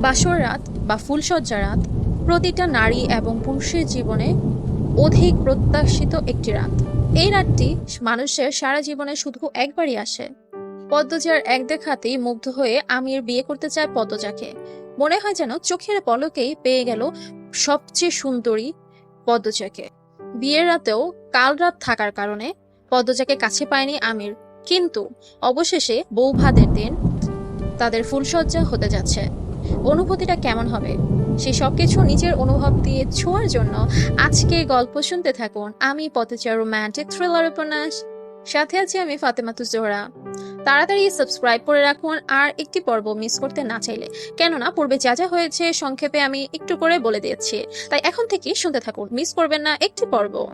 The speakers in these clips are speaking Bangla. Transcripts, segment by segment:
বাসর রাত বা ফুলসজ্জা রাত প্রতিটা নারী এবং পুরুষের জীবনে অধিক প্রত্যাশিত একটি রাত। এই রাতটি মানুষের সারা জীবনে শুধু একবারই আসে। পদ্মজার এক দেখাতেই মুগ্ধ হয়ে আমির বিয়ে করতে চায় পদ্মজাকে। মনে হয় যেন চোখের পলকেই পেয়ে গেল সবচেয়ে সুন্দরী পদ্মজাকে। বিয়ের রাতেও কাল রাত থাকার কারণে পদ্মজাকে কাছে পায়নি আমির। কিন্তু অবশেষে বউ ভাতের দিন তাদের ফুলসজ্জা হতে যাচ্ছে। অনুভূতিটা কেমন হবে? সে সবকিছু নিজের অনুভব দিয়ে ছোঁয়ার জন্য আজকে গল্প শুনতে থাকুন। আমি পথচার রোম্যান্টিক থ্রিলার উপন্যাস। সাথে আছি আমি ফাতেমাতু জোহরা তাড়াতাড়ি সাবস্ক্রাইব করে রাখুন আর একটি পর্ব মিস করতে না চাইলে। কেননা পূর্বে যা যা হয়েছে সংক্ষেপে আমি একটু করে বলে দিয়েছি। তাই এখন থেকে শুনতে থাকুন। মিস করবেন না একটি পর্ব।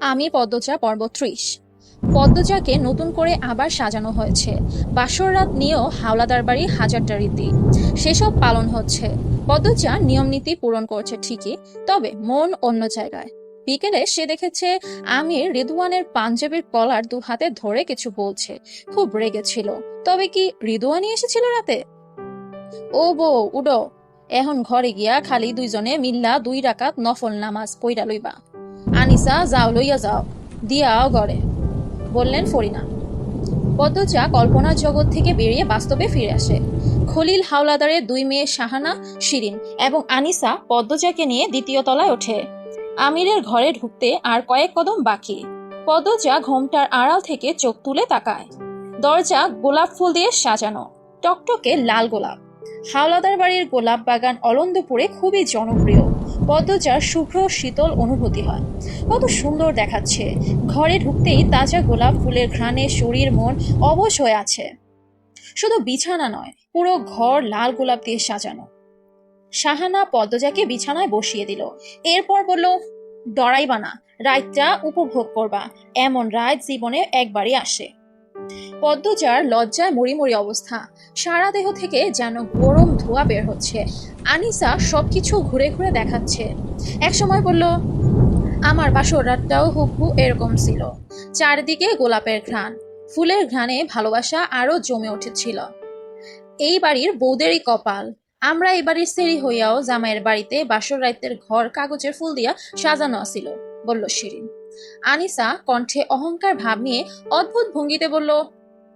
আমি পদ্মচা পর্ব ত্রিশ। পদ্মজাকে নতুন করে আবার সাজানো হয়েছে। বাসর রাত নিয়েও হাওলাদার বাড়ি হাজারটা রীতি। সেসব পালন হচ্ছে। পদ্মজা নিয়ম নীতি পূরণ করছে ঠিকই, তবে মন অন্য জায়গায়। বিকেলে সে দেখেছে আমির রিদওয়ানের পাঞ্জাবির কলার দু হাতে ধরে কিছু বলছে। খুব রেগেছিল তবে কি রিদওয়ানি এসেছিল রাতে? ও বউ, উডো। এখন ঘরে গিয়া খালি দুইজনে মিল্লা দুই রাকাত নফল নামাজ পইরা লইবা। আনিসা, যাও লইয়া যাও। দিয়াও ঘরে। বললেন ফরিনা পদ্মজা কল্পনার জগৎ থেকে বেরিয়ে বাস্তবে ফিরে আসে। খলিল হাওলাদারের দুই মেয়ে শাহানা, শিরিন এবং আনিসা পদ্মজাকে নিয়ে দ্বিতীয় তলায় ওঠে। আমিরের ঘরে ঢুকতে আর কয়েক কদম বাকি। পদ্মজা ঘোমটার আড়াল থেকে চোখ তুলে তাকায়। দরজা গোলাপ ফুল দিয়ে সাজানো, টকটকে লাল গোলাপ। হাওলাদার বাড়ির গোলাপ বাগান অলন্দপুরে খুবই জনপ্রিয়। পদ্মজার শুভ্র শীতল অনুভূতি হয়। কত সুন্দর দেখাচ্ছে। ঘরে ঢুকতেই তাজা গোলাপ ফুলের ঘ্রাণে শরীর মন অবশ হয়ে আছে। শুধু বিছানা নয়, পুরো ঘর লাল গোলাপ দিয়ে সাজানো। সাহানা পদ্মজাকে বিছানায় বসিয়ে দিল। এরপর বলল, ডরাইবা না, রাতটা উপভোগ করবা। এমন রাত জীবনে একবারই আসে। পদ্মজার লজ্জায় মরিমরি অবস্থা। সারা দেহ থেকে যেন গরম ধোঁয়া বের হচ্ছে। আনিসা সবকিছু ঘুরে ঘুরে দেখাচ্ছে। একসময় বলল, আমার বাসর রাতটাও হুবহু এরকম ছিল। চারদিকে গোলাপের ঘ্রাণ। ফুলের ঘ্রাণে ভালোবাসা আরও জমে উঠেছিল। এই বাড়ির বৌদেরই কপাল। আমরা এই বাড়ির সেরি হইয়াও জামাইয়ের বাড়িতে বাসর রাইতের ঘর কাগজের ফুল দিয়া সাজানো আছিল, বলল শিরিন। আনিসা কণ্ঠে অহংকার ভাব নিয়ে অদ্ভুত ভঙ্গিতে বলল,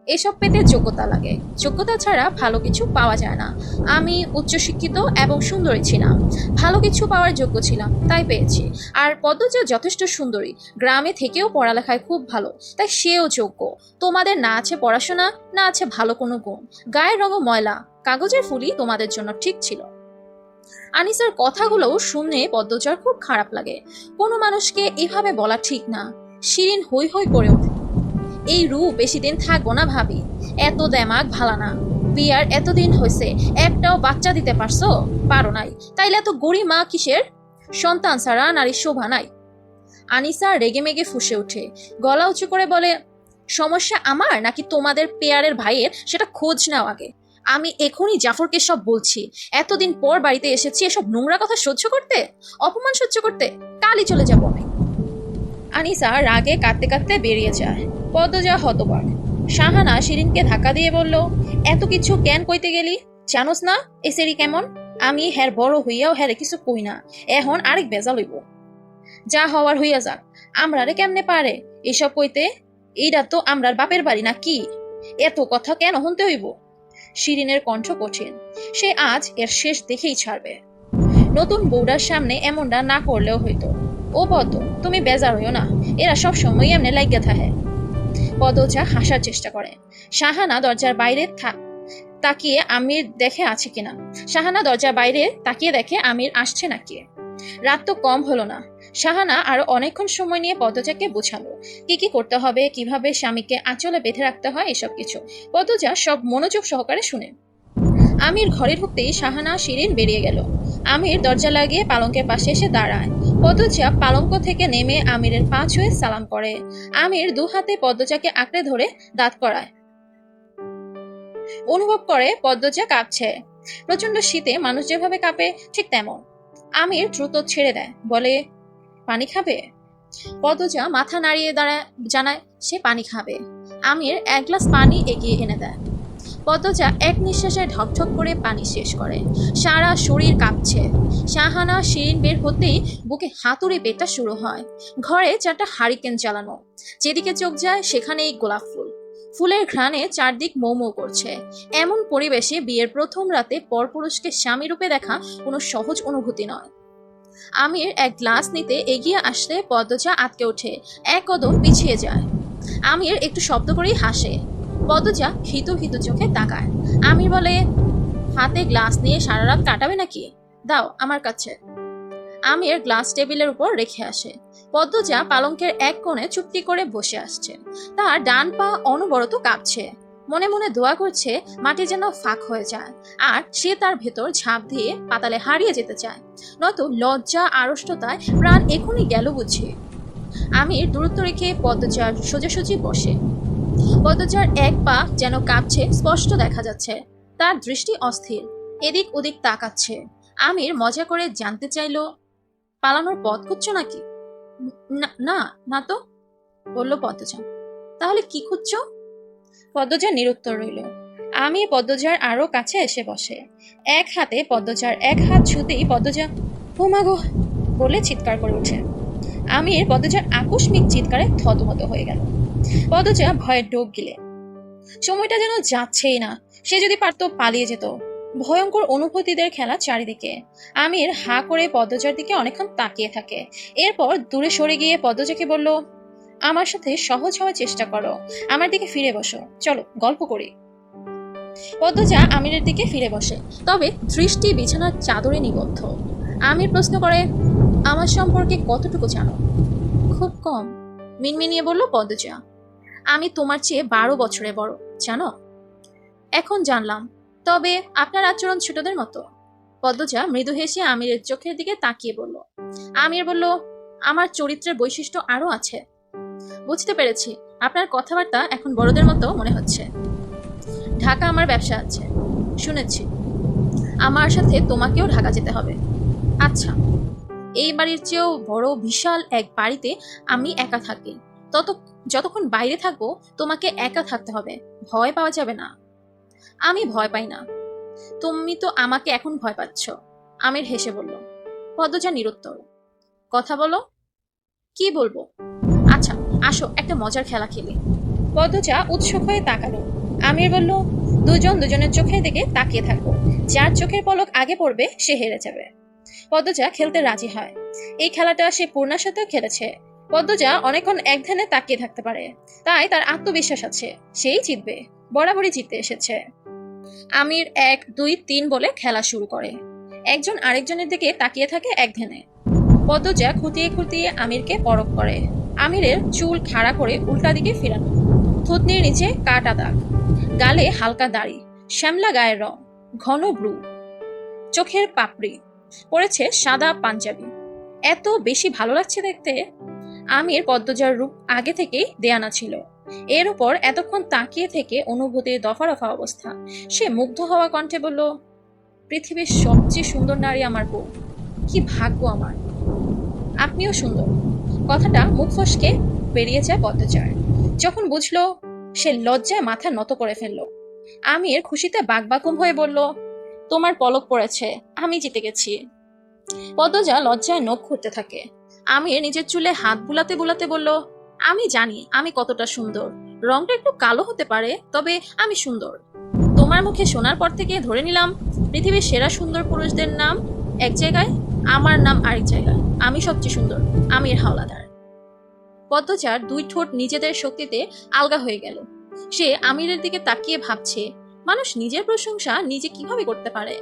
এসব পেতে যোগ্যতা লাগে। যোগ্যতা ছাড়া ভালো কিছু পাওয়া যায় না। আমি উচ্চশিক্ষিত এবং সুন্দরী ছিলাম। ভালো কিছু পাওয়ার যোগ্য ছিলাম, তাই পেয়েছি। আর পদ্মজা যথেষ্ট সুন্দরী। গ্রামে থেকেও পড়ালেখায় খুব ভালো, তাই সেও যোগ্য। তোমাদের না আছে পড়াশোনা, না আছে ভালো কোনো গুণ। গায়ের রঙও ময়লা। কাগজের ফুলি তোমাদের জন্য ঠিক ছিল। আনিসার কথাগুলোও শুনে পদ্মচার খুব খারাপ লাগে। কোনো মানুষকে এভাবে বলা ঠিক না। শিরিন হই হই করে ওঠে। এই রূপ বেশি দিন থাকব না ভাবি। এত দেমাগ ভালা না। বিয়ার এতদিন হয়েছে একটাও বাচ্চা দিতে পারছ? পারো নাই। তাইলে এত গরিমা কিসের? সন্তান ছাড়া নারীর শোভা নাই। আনিসা রেগে মেগে ফুসে ওঠে। গলা উঁচু করে বলে, সমস্যা আমার নাকি তোমাদের পেয়ারের ভাইয়ের? সেটা খোঁজ নাও আগে। আমি এখনই জাফরকে সব বলছি। এতদিন পর বাড়িতে এসেছি এসব নোংরা কথা সহ্য করতে? অপমান সহ্য করতে? কালই চলে যাব আমি। আনিসা রাগে কাঁদতে কাঁদতে বেরিয়ে যায়। পদ্মজা হতবাক। শাহানা শিরিনকে ধাক্কা দিয়ে বলল, এত কিছু জ্ঞান কইতে গেলি? জানোস না, এ সেরি কেমন? আমি হ্যার বড় হইয়াও হ্যারে কিছু কই না। এখন আরেক বেজা লইব যা হওয়ার হইয়া যাক। আমরারে কেমনে পারে? এসব কইতে? এইটা তো আমরার বাপের বাড়ি না কি? এত কথা কেন শুনতে হইব? শিরিনের কণ্ঠ কঠিন। সে আজ এর শেষ দেখেই ছাড়বে। নতুন বউডার সামনে এমনটা না করলেও হইতো। ও পদ্ম তুমি বেজার হইও না। এরা সব সময় এমনি লাইগা থাকে। পদজা হাসার চেষ্টা করে। শাহানা দরজার বাইরে থা, তাকিয়ে আমির দেখে আছে কিনা? শাহানা দরজার বাইরে তাকিয়ে দেখে আমির আসছে নাকি? রাত তো কম হলো না। শাহানা আরও অনেকক্ষণ সময় নিয়ে পদজাকে বোঝালো। কি কি করতে হবে, কীভাবে স্বামীকে আঁচলে বেঁধে রাখতে হয় এসব কিছু। পদজা সব মনোযোগ সহকারে শুনে। আমির ঘরে ঢুকতেই শাহানা শিরিন বেরিয়ে গেল। আমির দরজা লাগিয়ে পালঙ্কের পাশে এসে দাঁড়ায়। পদ্মজা পালঙ্ক থেকে নেমে আমিরের পা ছুঁয়ে সালাম করে। আমির দু হাতে পদ্মজাকে আঁকড়ে ধরে দাঁত করায়। অনুভব করে পদ্মজা কাঁপছে। প্রচণ্ড শীতে মানুষ যেভাবে কাঁপে, ঠিক তেমন। আমির দ্রুত ছেড়ে দেয়। বলে পানি খাবে? পদ্মজা মাথা নাড়িয়ে দাঁড়ায় জানায়, সে পানি খাবে। আমির এক গ্লাস পানি এগিয়ে এনে দেয়। পদ্মজা এক নিঃশ্বাসে ঢকঢক করে পানি শেষ করে। সারা শরীর কাঁপছে। শাহানা শিরিন বের হতেই বুকে হাতুড়ি পেটা শুরু হয়। ঘরে চারটা হারিকেন চালানো। যেদিকে চোখ যায়, সেখানেই গোলাপ ফুল। ফুলের ঘ্রাণে চারদিক মৌমৌ করছে। এমন পরিবেশে বিয়ের প্রথম রাতে পরপুরুষকে স্বামী রূপে দেখা কোনো সহজ অনুভূতি নয়। আমির এক গ্লাস নিতে এগিয়ে আসলে পদ্মজা আটকে ওঠে। এক কদম পিছিয়ে যায়। আমির একটু শব্দ করেই হাসে। পদ্মজা ভীত ভীত চোখে তাকায়। আমির বলে, হাতে গ্লাস নিয়ে সারা রাত কাটাবে নাকি? দাও, আমার কাছে। আমির গ্লাস টেবিলের উপর রেখে আসে। পদ্মজা পালঙ্কের এক কোণে চুপটি করে বসে আসছে। তার ডান পা অনবরত কাঁপছে। মনে মনে দোয়া করছে মাটি যেন ফাঁক হয়ে যায়, আর সে তার ভেতর ঝাঁপ দিয়ে পাতালে হারিয়ে যেতে চায়। নয়তো লজ্জা, আড়ষ্টতায় প্রাণ এখনই গেল বুঝি। আমির দূরত্ব রেখে পদ্মচার সোজাসুজি বসে। পদ্মচার এক পা যেন কাঁপছে, স্পষ্ট দেখা যাচ্ছে। তার দৃষ্টি অস্থির, এদিক ওদিক তাকাচ্ছে। আমির মজা করে জানতে চাইলো, পালানোর পথ খুঁজছো নাকি? "না- না তো, বলল পদ্মজা। তাহলে কি খুঁজছো? পদ্মজা নিরুত্তর রইল। আমি পদ্মজার আরও কাছে এসে বসে। এক হাতে পদ্মজার এক হাত ছুতেই পদ্মজা হুমাগো বলে চিৎকার করে ওঠে আমির পদ্মজার আকস্মিক চিৎকারে থতমত হয়ে গেল। পদ্মজা ভয়ে ডোব গিলে। সময়টা যেন যাচ্ছেই না। সে যদি পারতো পালিয়ে যেত। ভয়ঙ্কর অনুভূতিদের খেলা চারিদিকে। আমির হা করে পদ্মজার দিকে অনেকক্ষণ তাকিয়ে থাকে। এরপর দূরে সরে গিয়ে পদ্মজাকে বলল আমার সাথে সহজ হওয়ার চেষ্টা করো। আমার দিকে ফিরে বসো। চলো, গল্প করি। পদ্মজা আমিরের দিকে ফিরে বসে। তবে দৃষ্টি বিছানার চাদরে নিবদ্ধ। আমির প্রশ্ন করে, আমার সম্পর্কে কতটুকু জানো? খুব কম, মিনমিনিয়ে বলল পদ্মজা। আমি তোমার চেয়ে বারো বছরে বড়, জানো? এখন জানলাম। তবে আপনার আচরণ ছোটদের মতো। পদ্মজা মৃদু হেসে আমিরের চোখের দিকে তাকিয়ে বলল। আমির বলল, আমার চরিত্রের বৈশিষ্ট্য আরও আছে। বুঝতে পেরেছি। আপনার কথাবার্তা এখন বড়দের মতো মনে হচ্ছে। ঢাকা আমার ব্যবসা আছে। শুনেছি। আমার সাথে তোমাকেও ঢাকা যেতে হবে। আচ্ছা এই বাড়ির চেয়েও বড় বিশাল এক বাড়িতে আমি একা থাকি। তত, যতক্ষণ বাইরে থাকব, তোমাকে একা থাকতে হবে। ভয় পাওয়া যাবে না। আমি ভয় পাই না। তুমি তো আমাকে এখন ভয় পাচ্ছ। আমির হেসে বলল, পদ্মজা নিরুত্তর। কথা বলো। কি বলব? আসো, একটা মজার খেলা খেলি। পদ্মজা উৎসুক হয়ে তাকালো। আমির বলল, দুজন দুজনের চোখের দিকে তাকিয়ে থাকব যার চোখের পলক আগে পড়বে, সে হেরে যাবে। পদ্মজা খেলতে রাজি হয়। এই খেলাটা সে পূর্ণার সাথেও খেলেছে। পদ্মজা অনেকক্ষণ এক ধ্যানে তাকিয়ে থাকতে পারে। তাই তার আত্মবিশ্বাস আছে। সেই জিতবে। বরাবরই জিততে এসেছে। আমির এক, দুই, তিন বলে খেলা শুরু করে। একজন আরেকজনের দিকে তাকিয়ে থাকে এক ধ্যানে পদ্মজা খুঁটিয়ে খুঁটিয়ে আমিরকে পরখ করে। আমিরের চুল খাড়া করে উল্টা দিকে ফিরানো। থুতনির নিচে কাটা দাগ, গালে হালকা দাড়ি, শ্যামলা গায়ের রং, ঘন ব্রু চোখের পাপড়ি পরেছে সাদা পাঞ্জাবি। এত বেশি ভালো লাগছে দেখতে। আমির পদ্মজার রূপ আগে থেকেই দেয়ানা ছিল। এর উপর এতক্ষণ তাকিয়ে থেকে অনুভূতির দফা রফা অবস্থা। সে মুগ্ধ হওয়া কণ্ঠে বলল, পৃথিবীর সবচেয়ে সুন্দর নারী আমার বউ। কি ভাগ্য আমার। আপনিও সুন্দর। কথাটা মুখ ফসকে বেরিয়ে যায় পদ্মচার যখন বুঝলো সে লজ্জায় মাথা নত করে ফেলল। আমির খুশিতে বাকবাকুম হয়ে বলল, তোমার পলক পড়েছে, আমি জিতে গেছি। পদ্মজা লজ্জায় নখ খুঁড়তে থাকে। আমির নিজের চুলে হাত বুলাতে বুলাতে বলল, আমি জানি, আমি কতটা সুন্দর। রংটা একটু কালো হতে পারে, তবে আমি সুন্দর। তোমার মুখে শোনার পর থেকে ধরে নিলাম, পৃথিবীর সেরা সুন্দর পুরুষদের নাম এক জায়গায়, আমার নাম আরেক জায়গায়। আমি সবচেয়ে সুন্দর, আমির হাওলাদার। পদ্মচার দুই ঠোঁট নিজেদের শক্তিতে আলগা হয়ে গেল। সে আমিরের দিকে তাকিয়ে ভাবছে, মানুষ নিজের প্রশংসা নিজে কীভাবে করতে পারে?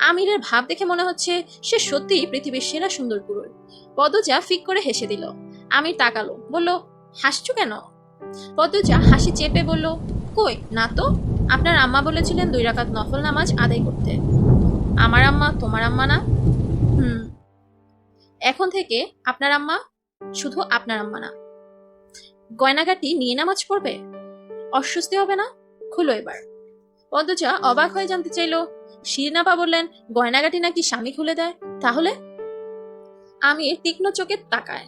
আমিরের ভাব দেখে মনে হচ্ছে সে সত্যিই পৃথিবীর সেরা সুন্দর পুরুষ। পদজা ফিক করে হেসে দিল। আমির তাকালো, বলল, হাসছো কেন? পদজা হাসি চেপে বলল, কই, না তো, আপনার আম্মা বলেছিলেন দুই রাকাত নফল নামাজ আদায় করতে। আমার আম্মা, তোমার আম্মা না? হুম এখন থেকে আপনার আম্মা শুধু আপনার আম্মা না। গয়নাগাটি নিয়ে নামাজ পড়বে? অস্বস্তি হবে না? খুলো এবার। পদ্মজা অবাক হয়ে জানতে চাইলো শিরিনাপা বললেন গয়নাগাটি নাকি স্বামী খুলে দেয়? তাহলে? আমি তীক্ষ্ণ চোখে তাকায়।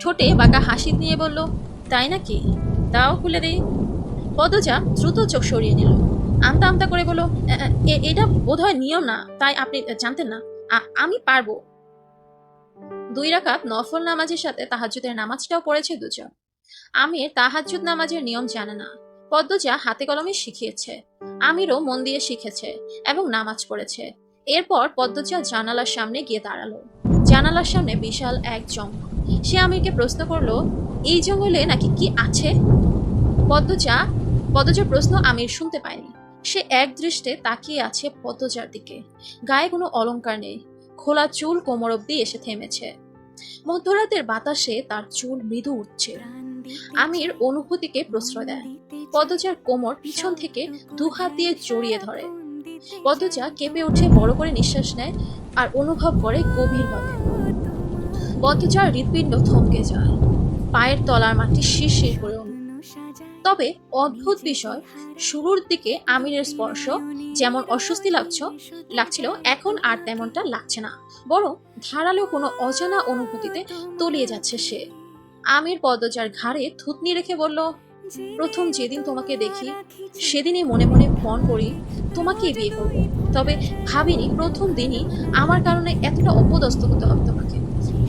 ঠোঁটে বাঁকা হাসি নিয়ে বলল তাই নাকি? তাও খুলে দেই। পদজা দ্রুত চোখ সরিয়ে নিল। আমতা আমতা করে বলো "এ, এ, এটা বোধহয় নিয়ম না তাই আপনি জানতেন না। আমি পারব। দুই রাকাত নফল নামাজের সাথে তাহাজ্জুদের নামাজটাও পড়েছে দুজন। আমির তাহাজ্জুদ নামাজের নিয়ম জানে না। পদ্মজা হাতে কলমে শিখিয়েছে। আমিরও মন দিয়ে শিখেছে এবং নামাজ পড়েছে। এরপর পদ্মজা জানালার সামনে গিয়ে দাঁড়াল। জানালার সামনে বিশাল এক জঙ্গল। সে আমিরকে প্রশ্ন করল, এই জঙ্গলে নাকি কি আছে? পদ্মজা, পদ্মজার প্রশ্ন আমির শুনতে পায়নি। সে এক দৃষ্টে তাকিয়ে আছে পদ্মজার দিকে। গায়ে কোনো অলংকার নেই। খোলা চুল কোমর অব্দি এসে থেমেছে। মধ্যরাতের বাতাসে তার চুল মৃদু উঠছে। আমির অনুভূতিকে প্রশ্রয় দেয়। পদ্মজার কোমর পিছন থেকে দু হাত দিয়ে জড়িয়ে ধরে। পদ্মজা কেঁপে উঠে বড় করে নিঃশ্বাস নেয় আর অনুভব করে গভীরভাবে। পদ্মজার হৃৎপিণ্ড থমকে যায়। পায়ের তলার মাটি শিরশির করে। তবে অদ্ভুত বিষয়, শুরুর দিকে আমিরের স্পর্শ যেমন অস্বস্তি লাগছো, লাগছিল, এখন আর তেমনটা লাগছে না। বরং ধারালো কোনো অজানা অনুভূতিতে তলিয়ে যাচ্ছে সে। আমির পদ্মজার ঘাড়ে থুতনি রেখে বলল, প্রথম যেদিন তোমাকে দেখি, সেদিনই মনে মনে ফোন করি, তোমাকেই বিয়ে করব। তবে ভাবিনি প্রথম দিনই আমার কারণে এতটা অপদস্থ হতে হবে তোমাকে।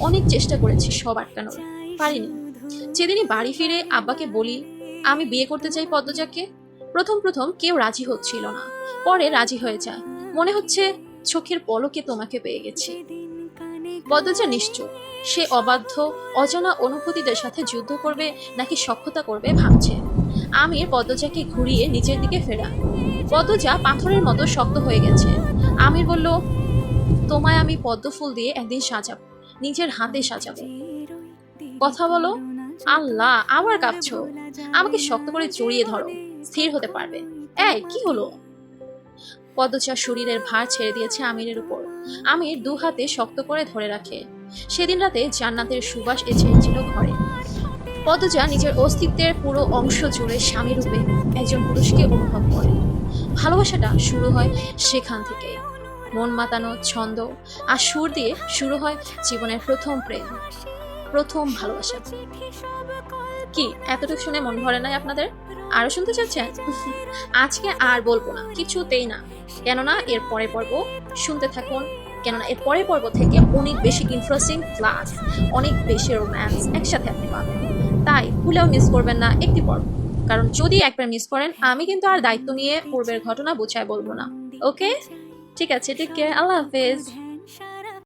অনেক চেষ্টা করেছি সব আটকানোর, পারিনি। যেদিনই বাড়ি ফিরে আব্বাকে বলি আমি বিয়ে করতে চাই পদ্মজাকে? প্রথম প্রথম কেউ রাজি হচ্ছিল না। পরে রাজি হয়ে যায়। মনে হচ্ছে চোখের পলকে তোমাকে পেয়ে গেছি। পদ্মজা নিশ্চয় সে অবাধ্য, অজানা অনুভূতিদের সাথে যুদ্ধ করবে নাকি সক্ষতা করবে ভাবছে। আমির পদ্মজাকে ঘুরিয়ে নিচের দিকে ফেরা পদ্মজা পাথরের মতো শক্ত হয়ে গেছে। আমির বলল, তোমায় আমি পদ্ম ফুল দিয়ে একদিন সাজাবো। নিজের হাতে সাজাবো। কথা বলো আল্লাহ আবার কাঁপছো আমাকে শক্ত করে জড়িয়ে ধরো। স্থির হতে পারবে। এই, কি হলো? পদ্মচা শরীরের ভার ছেড়ে দিয়েছে আমিরের উপর। আমির দু হাতে শক্ত করে ধরে রাখে। সেদিন রাতে জান্নাতের সুবাস এসেছিল ঘরে। পদ্মজা নিজের অস্তিত্বের পুরো অংশ জুড়ে স্বামী রূপে একজন পুরুষকে অনুভব করে। ভালোবাসাটা শুরু হয় সেখান থেকে মন মাতানো ছন্দ আর সুর দিয়ে শুরু হয় জীবনের প্রথম প্রেম। প্রথম ভালোবাসা। কি, এতটুকু শুনে মন ভরে নাই আপনাদের? আরও শুনতে চাচ্ছেন? আজকে আর বলব না, কিছুতেই না। কেননা এর পরে পর্ব শুনতে থাকুন। কেননা এর পরের পর্ব থেকে অনেক বেশি ইন্টারেস্টিং ক্লাস অনেক বেশি রোম্যান্স একসাথে আপনি পাবেন। তাই ভুলেও মিস করবেন না একটি পর্ব। কারণ যদি একবার মিস করেন, আমি কিন্তু আর দায়িত্ব নিয়ে পূর্বের ঘটনা বোঝায় বলব না। ওকে ঠিক আছে ঠিক আল্লাহ হাফেজ।